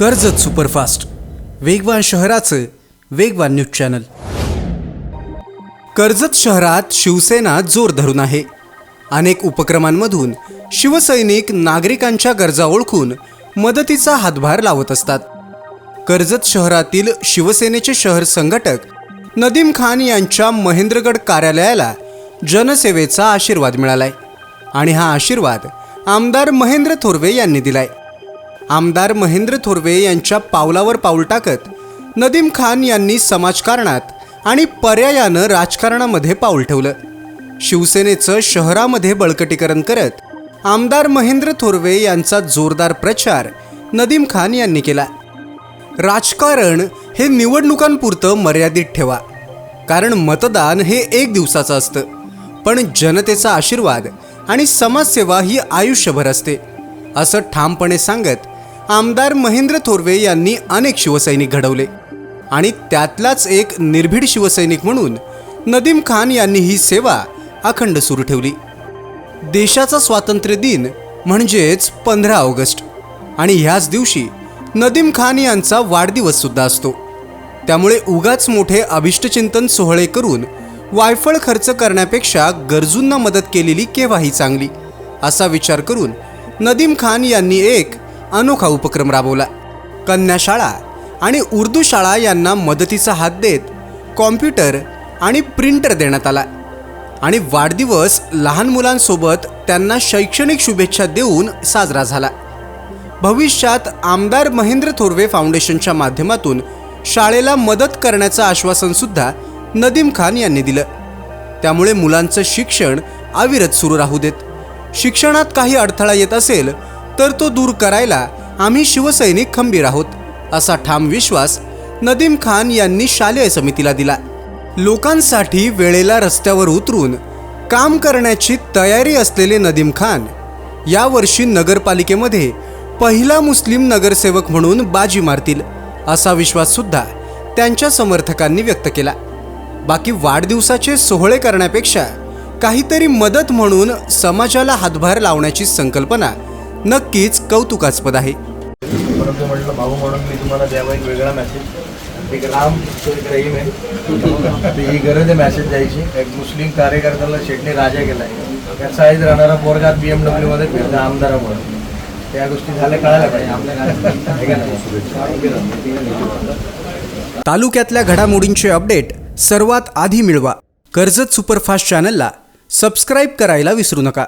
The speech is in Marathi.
कर्जत सुपरफास्ट. वेगवान शहराचं वेगवान न्यूज चॅनल. कर्जत शहरात शिवसेना जोर धरून आहे. अनेक उपक्रमांमधून शिवसैनिक नागरिकांच्या गरजा ओळखून मदतीचा हातभार लावत असतात. कर्जत शहरातील शिवसेनेचे शहर संघटक नदीम खान यांच्या महेंद्रगड कार्यालयाला जनसेवेचा आशीर्वाद मिळालाय. आणि हा आशीर्वाद आमदार महेंद्र थोरवे यांनी दिलाय. आमदार महेंद्र थोरवे यांच्या पावलावर पाऊल टाकत नदीम खान यांनी समाजकारणात आणि पर्यायानं राजकारणामध्ये पाऊल ठेवलं. शिवसेनेचं शहरामध्ये बळकटीकरण करत आमदार महेंद्र थोरवे यांचा जोरदार प्रचार नदीम खान यांनी केला. राजकारण हे निवडणुकांपुरतं मर्यादित ठेवा. कारण मतदान हे एक दिवसाचं असतं. पण जनतेचा आशीर्वाद आणि समाजसेवा ही आयुष्यभर असते. असं ठामपणे सांगत आमदार महेंद्र थोरवे यांनी अनेक शिवसैनिक घडवले. आणि त्यातलाच एक निर्भीड शिवसैनिक म्हणून नदीम खान यांनी ही सेवा अखंड सुरू ठेवली. देशाचा स्वातंत्र्य दिन म्हणजेच पंधरा ऑगस्ट. आणि ह्याच दिवशी नदीम खान यांचा वाढदिवससुद्धा असतो. त्यामुळे उगाच मोठे अभिष्टचिंतन सोहळे करून वायफळ खर्च करण्यापेक्षा गरजूंना मदत केलेली केव्हाही चांगली असा विचार करून नदीम खान यांनी एक अनोखा उपक्रम राबवला. कन्याशाळा आणि उर्दू शाळा यांना मदतीचा हात देत कॉम्प्युटर आणि प्रिंटर देण्यात आला. आणि वाढदिवस लहान मुलांसोबत त्यांना शैक्षणिक शुभेच्छा देऊन साजरा झाला. भविष्यात आमदार महेंद्र थोरवे फाउंडेशनच्या माध्यमातून शाळेला मदत करण्याचं आश्वासनसुद्धा नदीम खान यांनी दिलं. त्यामुळे मुलांचं शिक्षण अविरत सुरू राहू देत. शिक्षणात काही अडथळा येत असेल तर तो दूर करायला आम्ही शिवसैनिक खंबीर आहोत असा ठाम विश्वास नदीम खान यांनी शालेय समितीला दिला. लोकांसाठी वेळेला रस्त्यावर उतरून काम करण्याची तयारी असलेले नदीम खान यावर्षी नगरपालिकेमध्ये पहिला मुस्लिम नगरसेवक म्हणून बाजी मारतील असा विश्वाससुद्धा त्यांच्या समर्थकांनी व्यक्त केला. बाकी वाढदिवसाचे सोहळे करण्यापेक्षा काहीतरी मदत म्हणून समाजाला हातभार लावण्याची संकल्पना नक्कीच कौतुकास्पद आहे. परंतु म्हटलं भाऊ म्हणून मी तुम्हाला द्यावा एक वेगळा मेसेज एक एक रहीम आहे ही. गरज आहे मेसेज द्यायची. एक मुस्लिम कार्यकर्त्याला शेटने राजा केलाय. त्या साईज राहणारा पोरगात बी एम डब्ल्यू मध्ये फिरतो आमदारामुळे त्या गोष्टी झाल्या कळायला पाहिजे. आहे? तालुक्यातल्या घडामोडींचे अपडेट सर्वात आधी मिळवा. कर्जत सुपरफास्ट चॅनलला सबस्क्राईब करायला विसरू नका.